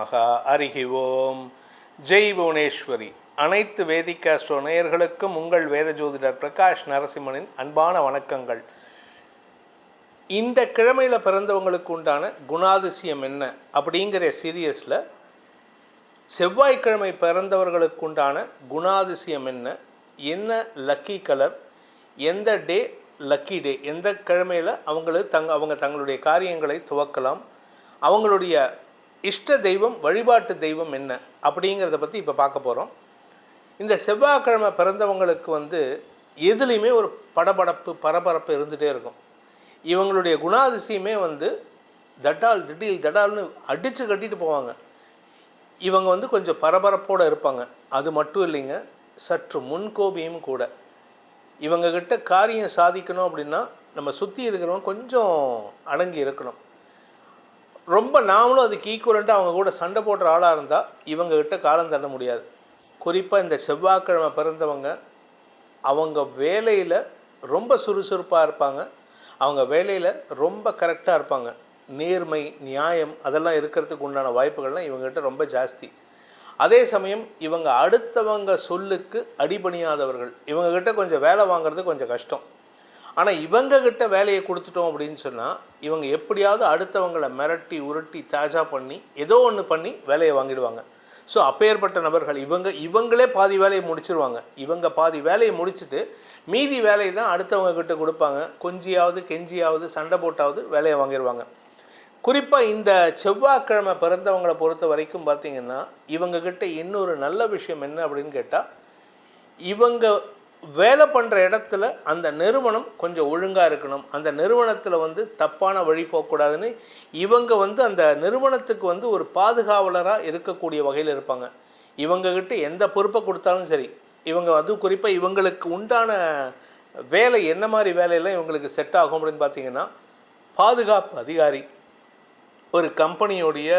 நமகா அருகி ஓம் ஜெய் புவனேஸ்வரி. அனைத்து வேதிகாஸ்ட்ரோ நேயர்களுக்கும் உங்கள் வேத ஜோதிடர் பிரகாஷ் நரசிம்மனின் அன்பான வணக்கங்கள். இந்த கிழமையில் பிறந்தவங்களுக்கு உண்டான குணாதிசயம் என்ன அப்படிங்கிற சீரியஸில் செவ்வாய்க்கிழமை பிறந்தவர்களுக்கு உண்டான குணாதிசயம் என்ன? என்ன லக்கி கலர்? எந்த டே லக்கி டே? எந்த கிழமையில் அவங்களுக்கு தங் அவங்க தங்களுடைய காரியங்களை துவக்கலாம். அவங்களுடைய இஷ்ட தெய்வம் வழிபாட்டு தெய்வம் என்ன அப்படிங்கிறத பற்றி இப்போ பார்க்க போகிறோம் இந்த செவ்வாய்க்கிழமை பிறந்தவங்களுக்கு வந்து எதுலேயுமே ஒரு படபடப்பு பரபரப்பு இருந்துகிட்டே இருக்கும். இவங்களுடைய குணாதிசயமே வந்து தட்டால் திடீல் தடால்னு அடித்து கட்டிட்டு போவாங்க. இவங்க வந்து கொஞ்சம் பரபரப்போடு இருப்பாங்க. அது மட்டும் இல்லைங்க சற்று முன்கோபியும் கூட. இவங்கக்கிட்ட காரியம் சாதிக்கணும் அப்படின்னா நம்ம சுற்றி இருக்கிறவங்க கொஞ்சம் அடங்கி இருக்கணும். ரொம்ப நாமளும் அதுக்கு ஈக்குவலண்ட்டாக அவங்க கூட சண்டை போடுற ஆளாக இருந்தால் இவங்கக்கிட்ட காலம் தள்ள முடியாது. குறிப்பாக இந்த செவ்வாய்க்கிழமை பிறந்தவங்க அவங்க வேலையில் ரொம்ப சுறுசுறுப்பாக இருப்பாங்க. அவங்க வேலையில் ரொம்ப கரெக்டாக இருப்பாங்க. நேர்மை நியாயம் அதெல்லாம் இருக்கிறதுக்கு உண்டான வாய்ப்புகள்லாம் இவங்ககிட்ட ரொம்ப ஜாஸ்தி. அதே சமயம் இவங்க அடுத்தவங்க சொல்லுக்கு அடிபணியாதவர்கள். இவங்ககிட்ட கொஞ்சம் வேலை வாங்குறது கொஞ்சம் கஷ்டம். ஆனால் இவங்ககிட்ட வேலையை கொடுத்துட்டோம் அப்படின்னு சொன்னால் இவங்க எப்படியாவது அடுத்தவங்களை மிரட்டி உருட்டி தாஜா பண்ணி ஏதோ ஒன்று பண்ணி வேலையை வாங்கிடுவாங்க. ஸோ அப்பேற்பட்ட நபர்கள் இவங்க இவங்களே பாதி வேலையை முடிச்சிருவாங்க. இவங்க பாதி வேலையை முடிச்சுட்டு மீதி வேலையை தான் அடுத்தவங்க கிட்ட கொடுப்பாங்க. கொஞ்சியாவது கெஞ்சியாவது சண்டை போட்டாவது வேலையை வாங்கிடுவாங்க. குறிப்பாக இந்த செவ்வாய்க்கிழமை பிறந்தவங்களை பொறுத்த வரைக்கும் பார்த்திங்கன்னா இவங்கக்கிட்ட இன்னொரு நல்ல விஷயம் என்ன அப்படின்னு கேட்டால் இவங்க வேலை பண்ணுற இடத்துல அந்த நிறுவனம் கொஞ்சம் ஒழுங்காக இருக்கணும். அந்த நிறுவனத்தில் வந்து தப்பான வழி போகக்கூடாதுன்னு இவங்க வந்து அந்த நிறுவனத்துக்கு வந்து ஒரு பாதுகாவலராக இருக்கக்கூடிய வகையில் இருப்பாங்க. இவங்கக்கிட்ட எந்த பொறுப்பை கொடுத்தாலும் சரி இவங்க அது குறிப்பாக இவங்களுக்கு உண்டான வேலை என்ன மாதிரி வேலையெல்லாம் இவங்களுக்கு செட் ஆகும் அப்படின்னு பார்த்தீங்கன்னா பாதுகாப்பு அதிகாரி. ஒரு கம்பெனியோடைய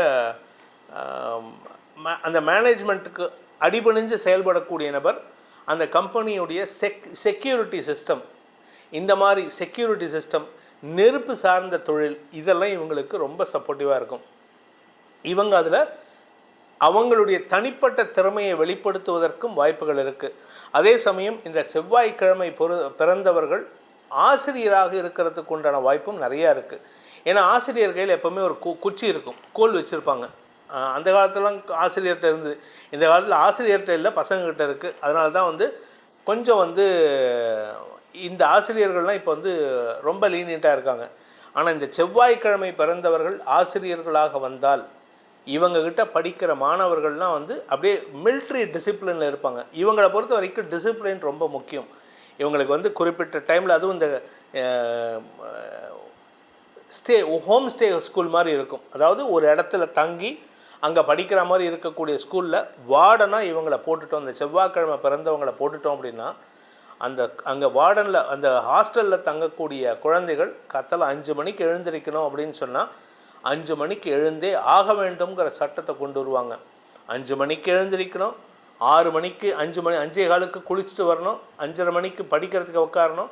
அந்த மேனேஜ்மெண்ட்டுக்கு அடிபணிஞ்சு செயல்படக்கூடிய நபர் அந்த கம்பெனியுடைய செக் செக்யூரிட்டி சிஸ்டம் இந்த மாதிரி செக்யூரிட்டி சிஸ்டம் நெருப்பு சார்ந்த தொழில் இதெல்லாம் இவங்களுக்கு ரொம்ப சப்போர்ட்டிவாக இருக்கும். இவங்க அதில் அவங்களுடைய தனிப்பட்ட திறமையை வெளிப்படுத்துவதற்கும் வாய்ப்புகள் இருக்குது அதே சமயம் இந்த செவ்வாய்க்கிழமை பொறு பிறந்தவர்கள் ஆசிரியராக இருக்கிறதுக்கு உண்டான வாய்ப்பும் நிறையா இருக்குது ஏன்னா ஆசிரியர்கள் எப்போவுமே ஒரு கு குச்சி இருக்கும். கோல் வச்சுருப்பாங்க. அந்த காலத்துலலாம் ஆசிரியர்கிட்ட இருந்தது. இந்த காலத்தில் ஆசிரியர்கிட்ட இல்லை பசங்கக்கிட்ட இருக்குது அதனால தான் வந்து கொஞ்சம் வந்து இந்த ஆசிரியர்கள்லாம் இப்போ வந்து ரொம்ப லீனியண்ட்டாக இருக்காங்க. ஆனால் இந்த செவ்வாய்க்கிழமை பிறந்தவர்கள் ஆசிரியர்களாக வந்தால் இவங்கக்கிட்ட படிக்கிற மாணவர்கள்லாம் வந்து அப்படியே மிலிட்ரி டிசிப்ளினில் இருப்பாங்க. இவங்களை பொறுத்த வரைக்கும் டிசிப்ளின் ரொம்ப முக்கியம். இவங்களுக்கு வந்து குறிப்பிட்ட டைமில் அதுவும் இந்த ஸ்டே ஹோம் ஸ்டே ஸ்கூல் மாதிரி இருக்கும். அதாவது ஒரு இடத்துல தங்கி அங்கே படிக்கிற மாதிரி இருக்கக்கூடிய ஸ்கூலில் வார்டனாக இவங்களை போட்டுட்டோம். அந்த செவ்வாய்க்கிழமை பிறந்தவங்களை போட்டுட்டோம் அப்படின்னா அந்த அங்கே வார்டனில் அந்த ஹாஸ்டலில் தங்கக்கூடிய குழந்தைகள் கத்தலை அஞ்சு மணிக்கு எழுந்திருக்கணும் அப்படின்னு சொன்னால் அஞ்சு மணிக்கு எழுந்தே ஆக வேண்டும்ங்கிற சட்டத்தை கொண்டு வருவாங்க. அஞ்சு மணிக்கு எழுந்திருக்கணும் ஆறு மணிக்கு அஞ்சு மணி அஞ்சே காலுக்கு குளிச்சுட்டு வரணும் அஞ்சரை மணிக்கு படிக்கிறதுக்கு உட்காரணும்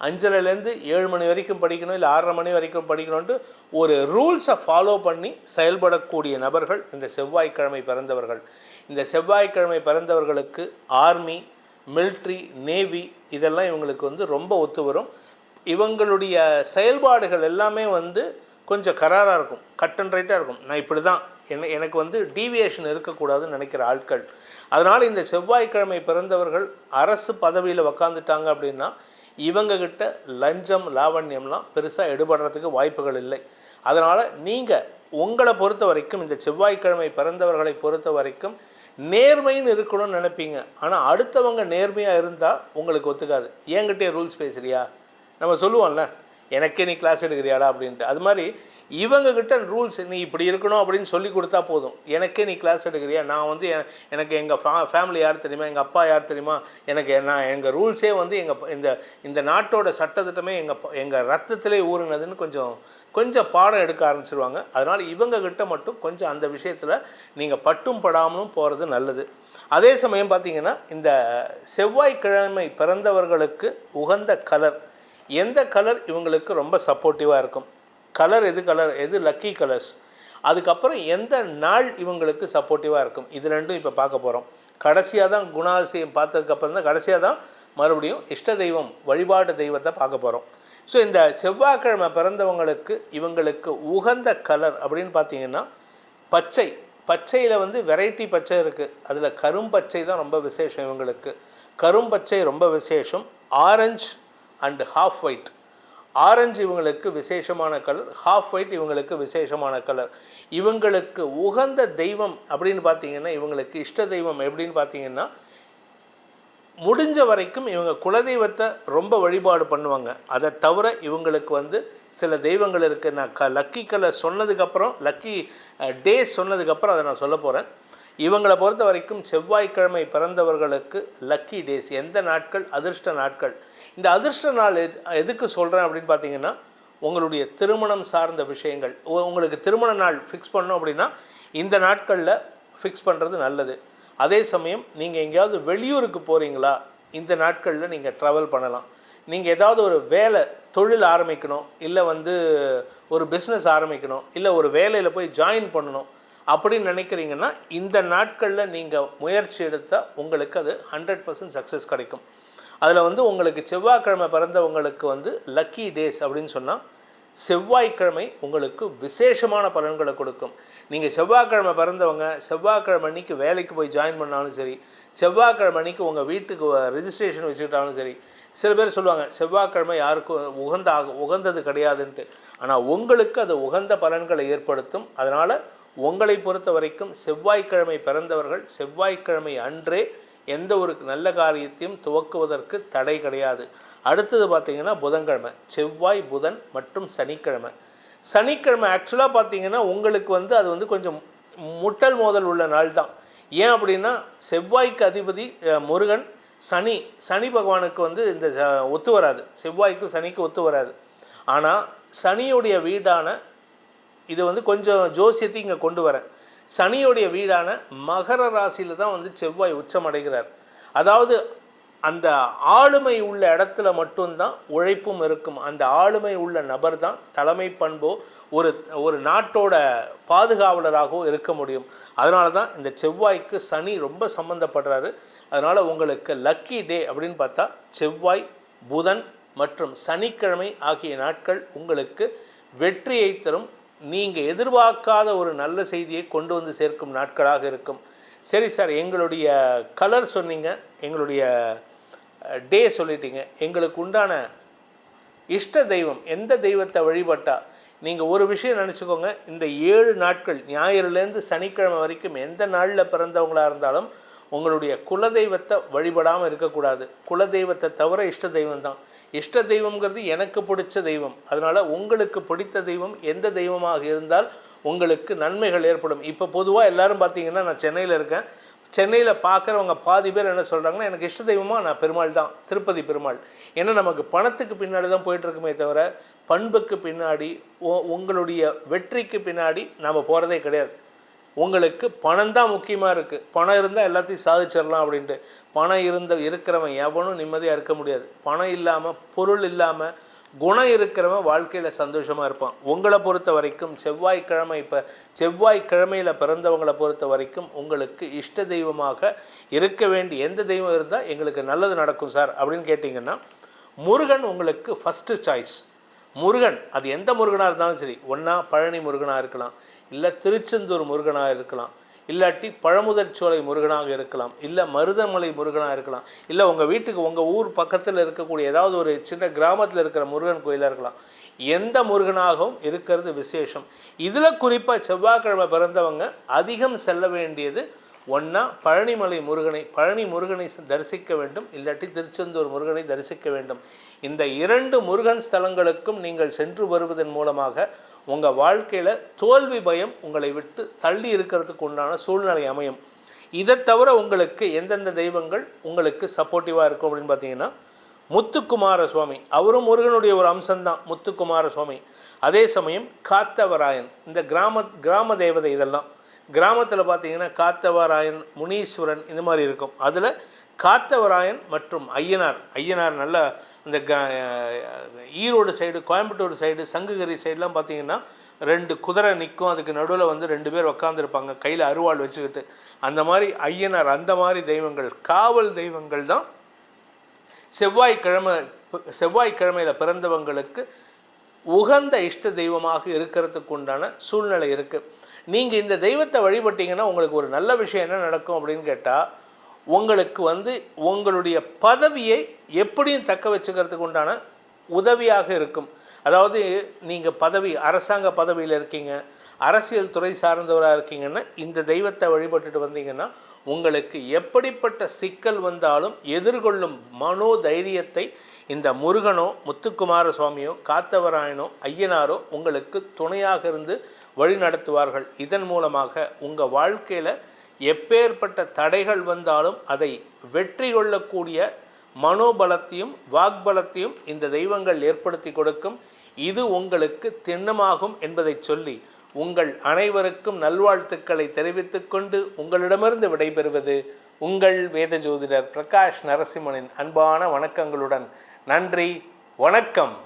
அஞ்சரைலேருந்து ஏழு மணி வரைக்கும் படிக்கணும் இல்லை ஆறரை மணி வரைக்கும் படிக்கணும்ட்டு ஒரு ரூல்ஸை ஃபாலோ பண்ணி செயல்படக்கூடிய நபர்கள் இந்த செவ்வாய்க்கிழமை பிறந்தவர்கள். இந்த செவ்வாய்க்கிழமை பிறந்தவர்களுக்கு ஆர்மி மிலிட்ரி நேவி இதெல்லாம் இவங்களுக்கு வந்து ரொம்ப ஒத்து வரும். இவங்களுடைய செயல்பாடுகள் எல்லாமே வந்து கொஞ்சம் கராராக இருக்கும் கட் அண்ட் ரைட்டாக இருக்கும். நான் இப்படி தான் என்ன எனக்கு வந்து டீவியேஷன் இருக்கக்கூடாதுன்னு நினைக்கிற ஆட்கள். அதனால் இந்த செவ்வாய்க்கிழமை பிறந்தவர்கள் அரசு பதவியில் உக்காந்துட்டாங்க அப்படின்னா இவங்கக்கிட்ட லஞ்சம் லாவண்யம்லாம் பெருசாக எடுபடுறதுக்கு வாய்ப்புகள் இல்லை. அதனால் நீங்கள் உங்களை பொறுத்த வரைக்கும் இந்த செவ்வாய்க்கிழமை பிறந்தவர்களை பொறுத்த வரைக்கும் நேர்மைன்னு இருக்கணும்னு நினைப்பீங்க. ஆனால் அடுத்தவங்க நேர்மையாக இருந்தால் உங்களுக்கு ஒத்துக்காது. என்கிட்டே ரூல்ஸ் பேசுகிறியா நம்ம சொல்லுவோம்ல எனக்கே நீ கிளாஸ் எடுக்கிறியாடா? அப்படின்ட்டு. அது மாதிரி இவங்கக்கிட்ட ரூல்ஸ் நீ இப்படி இருக்கணும் அப்படின்னு சொல்லி கொடுத்தா போதும். எனக்கே நீ கிளாஸ் எடுக்கிறியா? நான் வந்து எனக்கு எங்கள் ஃபா ஃபேமிலி யார் தெரியுமா? எங்கள் அப்பா யார் தெரியுமா? எனக்கு நான் எங்கள் ரூல்ஸே வந்து எங்கள் இந்த இந்த நாட்டோட சட்டத்திட்டமே எங்கள் எங்கள் ரத்தத்திலே ஊறுனதுன்னு கொஞ்சம் கொஞ்சம் பாடம் எடுக்க ஆரம்பிச்சிருவாங்க. அதனால் இவங்கக்கிட்ட மட்டும் கொஞ்சம் அந்த விஷயத்தில் நீங்கள் பட்டும் படாமலும் போகிறது நல்லது. அதே சமயம் பார்த்திங்கன்னா இந்த செவ்வாய்க்கிழமை பிறந்தவர்களுக்கு உகந்த கலர் எந்த கலர் இவங்களுக்கு ரொம்ப சப்போர்ட்டிவாக இருக்கும். கலர் எது கலர் எது லக்கி கலர்ஸ் அதுக்கப்புறம் எந்த நாள் இவங்களுக்கு சப்போர்ட்டிவாக இருக்கும்? இது ரெண்டும் இப்போ பார்க்க போகிறோம் கடைசியாக தான் குணாதிசயம் பார்த்ததுக்கப்புறம் தான் கடைசியாக தான் மறுபடியும் இஷ்ட தெய்வம் வழிபாட்டு தெய்வத்தை பார்க்க போகிறோம் ஸோ இந்த செவ்வாய்க்கிழமை பிறந்தவங்களுக்கு இவங்களுக்கு உகந்த கலர் அப்படின்னு பார்த்தீங்கன்னா பச்சை. பச்சையில் வந்து வெரைட்டி பச்சை இருக்குது அதில் கரும்பச்சை தான் ரொம்ப விசேஷம் இவங்களுக்கு. கரும்பச்சை ரொம்ப விசேஷம். Orange and half white orange இவங்களுக்கு விசேஷமான கலர் ஹாஃப் ஒயிட் இவங்களுக்கு விசேஷமான கலர் இவங்களுக்கு உகந்த தெய்வம் அப்படின்னு பார்த்தீங்கன்னா இவங்களுக்கு இஷ்ட தெய்வம் எப்படின்னு பார்த்தீங்கன்னா முடிஞ்ச வரைக்கும் இவங்க குலதெய்வத்தை ரொம்ப வழிபாடு பண்ணுவாங்க. அதை தவிர இவங்களுக்கு வந்து சில தெய்வங்கள் இருக்குது நான் க லக்கி கலர் சொன்னதுக்கப்புறம் லக்கி டே சொன்னதுக்கப்புறம் அதை நான் சொல்ல போகிறேன் இவங்களை பொறுத்த வரைக்கும் செவ்வாய்க்கிழமை பிறந்தவர்களுக்கு லக்கி டேஸ் எந்த நாட்கள்? அதிர்ஷ்ட நாட்கள். இந்த அதிர்ஷ்ட நாள் எது- எதுக்கு சொல்கிறேன் அப்படின்னு பார்த்தீங்கன்னா உங்களுடைய திருமணம் சார்ந்த விஷயங்கள். உங்களுக்கு திருமண நாள் ஃபிக்ஸ் பண்ணோம் அப்படின்னா இந்த நாட்களில் ஃபிக்ஸ் பண்ணுறது நல்லது. அதே சமயம் நீங்கள் எங்கேயாவது வெளியூருக்கு போகிறீங்களா இந்த நாட்களில் நீங்கள் ட்ராவல் பண்ணலாம். நீங்கள் ஏதாவது ஒரு வேலை தொழில் ஆரம்பிக்கணும். இல்லை வந்து ஒரு பிஸ்னஸ் ஆரம்பிக்கணும். இல்லை ஒரு வேலையில் போய் ஜாயின் பண்ணணும். அப்படின்னு நினைக்கிறீங்கன்னா இந்த நாட்களில் நீங்கள் முயற்சி எடுத்தால் உங்களுக்கு அது ஹண்ட்ரட் பர்சன்ட் சக்ஸஸ் கிடைக்கும். அதில் வந்து உங்களுக்கு செவ்வாய்க்கிழமை பிறந்தவங்களுக்கு வந்து லக்கி டேஸ் அப்படின்னு சொன்னால் செவ்வாய்க்கிழமை உங்களுக்கு விசேஷமான பலன்களை கொடுக்கும். நீங்கள் செவ்வாய்க்கிழமை பிறந்தவங்க செவ்வாய்க்கிழமை அன்னைக்கு வேலைக்கு போய் ஜாயின் பண்ணாலும் சரி செவ்வாய்க்கிழமை அன்னைக்கு உங்கள் வீட்டுக்கு ரிஜிஸ்ட்ரேஷன் வச்சுக்கிட்டாலும் சரி சில பேர் சொல்லுவாங்க செவ்வாய்க்கிழமை யாருக்கும் உகந்த ஆக- உகந்தது கிடையாதுன்ட்டு. ஆனால் உங்களுக்கு அது உகந்த பலன்களை ஏற்படுத்தும். அதனால் உங்களை பொறுத்த வரைக்கும் செவ்வாய்க்கிழமை பிறந்தவர்கள் செவ்வாய்க்கிழமை அன்றே எந்த ஒரு நல்ல காரியத்தையும் துவக்குவதற்கு தடை கிடையாது. அடுத்தது பார்த்தீங்கன்னா புதன்கிழமை. செவ்வாய் புதன் மற்றும் சனிக்கிழமை. சனிக்கிழமை ஆக்சுவலாக பார்த்தீங்கன்னா உங்களுக்கு வந்து அது வந்து கொஞ்சம் முட்டல் மோதல் உள்ள நாள் தான். ஏன் அப்படின்னா செவ்வாய்க்கு அதிபதி முருகன் சனி சனி பகவானுக்கு வந்து இந்த ச- ஒத்து வராது. செவ்வாய்க்கு சனிக்கு ஒத்து வராது. ஆனால் சனியுடைய வீடான இது வந்து கொஞ்சம் ஜோசியத்தையும் இங்கே கொண்டு வரேன். சனியுடைய வீடான மகர ராசியில் தான் வந்து செவ்வாய் உச்சமடைகிறார். அதாவது அந்த ஆளுமை உள்ள இடத்துல மட்டும்தான் உழைப்பும் இருக்கும். அந்த ஆளுமை உள்ள நபர் தான் தலைமை பண்போ ஒரு ஒரு நாட்டோட பாதுகாவலராகவோ இருக்க முடியும். அதனால தான் இந்த செவ்வாய்க்கு சனி ரொம்ப சம்மந்தப்படுறாரு அதனால் உங்களுக்கு லக்கி டே அப்படின்னு பார்த்தா செவ்வாய் புதன் மற்றும் சனிக்கிழமை ஆகிய நாட்கள் உங்களுக்கு வெற்றியை தரும். நீங்கள் எதிர்பார்க்காத ஒரு நல்ல செய்தியை கொண்டு வந்து சேர்க்கும் நாட்களாக இருக்கும். சரி சார் எங்களுடைய கலர் சொன்னீங்க எங்களுடைய டே சொல்லிட்டீங்க. எங்களுக்கு உண்டான இஷ்ட தெய்வம் எந்த தெய்வத்தை வழிபட்டால் நீங்கள் ஒரு விஷயம் நினச்சிக்கோங்க இந்த ஏழு நாட்கள் ஞாயிறுலேருந்து சனிக்கிழமை வரைக்கும் எந்த நாளில் பிறந்தவங்களாக இருந்தாலும் உங்களுடைய குலதெய்வத்தை வழிபடாமல் இருக்கக்கூடாது. குலதெய்வத்தை தவிர இஷ்ட தெய்வம் தான் இஷ்ட தெய்வம்ங்கிறது எனக்கு பிடிச்ச தெய்வம். அதனால் உங்களுக்கு பிடித்த தெய்வம் எந்த தெய்வமாக இருந்தால் உங்களுக்கு நன்மைகள் ஏற்படும். இப்போ பொதுவாக எல்லாரும் பார்த்தீங்கன்னா நான் சென்னையில் இருக்கேன். சென்னையில் பார்க்குறவங்க பாதி பேர் என்ன சொல்கிறாங்கன்னா எனக்கு இஷ்ட தெய்வமாக நான் பெருமாள் தான். திருப்பதி பெருமாள். ஏன்னா நமக்கு பணத்துக்கு பின்னாடி தான் போயிட்டுருக்குமே தவிர பண்புக்கு பின்னாடி உங்களுடைய வெற்றிக்கு பின்னாடி நாம் போகிறதே கிடையாது. உங்களுக்கு பணம் தான் முக்கியமாக இருக்குது பணம் இருந்தால் எல்லாத்தையும் சாதிச்சிடலாம் அப்படின்ட்டு. பணம் இருந்த இருக்கிறவன் எவனும் நிம்மதியாக இருக்க முடியாது. பணம் இல்லாமல் பொருள் இல்லாமல் குணம் இருக்கிறவன் வாழ்க்கையில் சந்தோஷமாக இருப்பான். உங்களை பொறுத்த வரைக்கும் செவ்வாய்க்கிழமை இப்போ செவ்வாய்க்கிழமையில் பிறந்தவங்களை பொறுத்த வரைக்கும் உங்களுக்கு இஷ்ட தெய்வமாக இருக்க வேண்டிய எந்த தெய்வம் இருந்தால் எங்களுக்கு நல்லது நடக்கும் சார் அப்படின்னு கேட்டிங்கன்னா முருகன் உங்களுக்கு ஃபஸ்ட்டு சாய்ஸ் முருகன் அது எந்த முருகனாக இருந்தாலும் சரி ஒன்றா பழனி முருகனாக இருக்கலாம். இல்லை திருச்செந்தூர் முருகனாக இருக்கலாம். இல்லாட்டி பழமுதற்சோலை முருகனாக இருக்கலாம். இல்லை மருதமலை முருகனாக இருக்கலாம். இல்லை உங்கள் வீட்டுக்கு உங்கள் ஊர் பக்கத்தில் இருக்கக்கூடிய ஏதாவது ஒரு சின்ன கிராமத்தில் இருக்கிற முருகன் கோயிலாக இருக்கலாம். எந்த முருகனாகவும் இருக்கிறது விசேஷம். இதில் குறிப்பாக செவ்வாய்க்கிழமை பிறந்தவங்க அதிகம் செல்ல வேண்டியது ஒன்றா பழனிமலை முருகனை பழனி முருகனை தரிசிக்க வேண்டும். இல்லாட்டி திருச்செந்தூர் முருகனை தரிசிக்க வேண்டும். இந்த இரண்டு முருகன் ஸ்தலங்களுக்கும் நீங்கள் சென்று வருவதன் மூலமாக உங்கள் வாழ்க்கையில் தோல்வி பயம் உங்களை விட்டு தள்ளி இருக்கிறதுக்கு உண்டான சூழ்நிலை அமையும். இதை தவிர உங்களுக்கு எந்தெந்த தெய்வங்கள் உங்களுக்கு சப்போர்ட்டிவாக இருக்கும் அப்படின்னு பார்த்தீங்கன்னா முத்துக்குமார சுவாமி அவரும் முருகனுடைய ஒரு அம்சம்தான் முத்துக்குமார சுவாமி அதே சமயம் காத்தவராயன். இந்த கிராம கிராம தேவதை இதெல்லாம். கிராமத்தில் பார்த்தீங்கன்னா காத்தவராயன் முனீஸ்வரன் இந்த மாதிரி இருக்கும். அதில் காத்தவராயன் மற்றும் ஐயனார் ஐயனார் நல்ல இந்த க ஈரோடு சைடு கோயம்புத்தூர் சைடு சங்குகிரி சைடெலாம் பார்த்தீங்கன்னா ரெண்டு குதிரை நிற்கும் அதுக்கு நடுவில் வந்து ரெண்டு பேர் உக்காந்துருப்பாங்க. கையில் அருவாள் வச்சுக்கிட்டு. அந்த மாதிரி ஐயனார் அந்த மாதிரி தெய்வங்கள் காவல் தெய்வங்கள் தான் செவ்வாய்க்கிழமை செவ்வாய்க்கிழமையில் பிறந்தவங்களுக்கு உகந்த இஷ்ட தெய்வமாக இருக்கிறதுக்கு உண்டான சூழ்நிலை இருக்குது நீங்கள் இந்த தெய்வத்தை வழிபட்டீங்கன்னா உங்களுக்கு ஒரு நல்ல விஷயம் என்ன நடக்கும் அப்படின்னு கேட்டால் உங்களுக்கு வந்து உங்களுடைய பதவியை எப்படியும் தக்க வச்சுக்கிறதுக்கு உண்டான உதவியாக இருக்கும். அதாவது நீங்கள் பதவி அரசாங்க பதவியில் இருக்கீங்க அரசியல் துறை சார்ந்தவராக இருக்கீங்கன்னா இந்த தெய்வத்தை வழிபட்டுட்டு வந்தீங்கன்னா உங்களுக்கு எப்படிப்பட்ட சிக்கல் வந்தாலும் எதிர்கொள்ளும் மனோ தைரியத்தை இந்த முருகனோ முத்துக்குமார சுவாமியோ காத்தவராயனோ ஐயனாரோ உங்களுக்கு துணையாக இருந்து வழி நடத்துவார்கள் இதன் மூலமாக உங்கள் வாழ்க்கையில் எப்பேற்பட்ட தடைகள் வந்தாலும் அதை வெற்றி கொள்ளக்கூடிய மனோபலத்தையும் வாக்பலத்தையும் இந்த தெய்வங்கள் ஏற்படுத்தி கொடுக்கும். இது உங்களுக்கு திண்ணமாகும் என்பதை சொல்லி உங்கள் அனைவருக்கும் நல்வாழ்த்துக்களை தெரிவித்துக்கொண்டு உங்களிடமிருந்து விடைபெறுவது உங்கள் வேத ஜோதிடர் பிரகாஷ் நரசிம்மனின் அன்பான வணக்கங்களுடன். நன்றி வணக்கம்.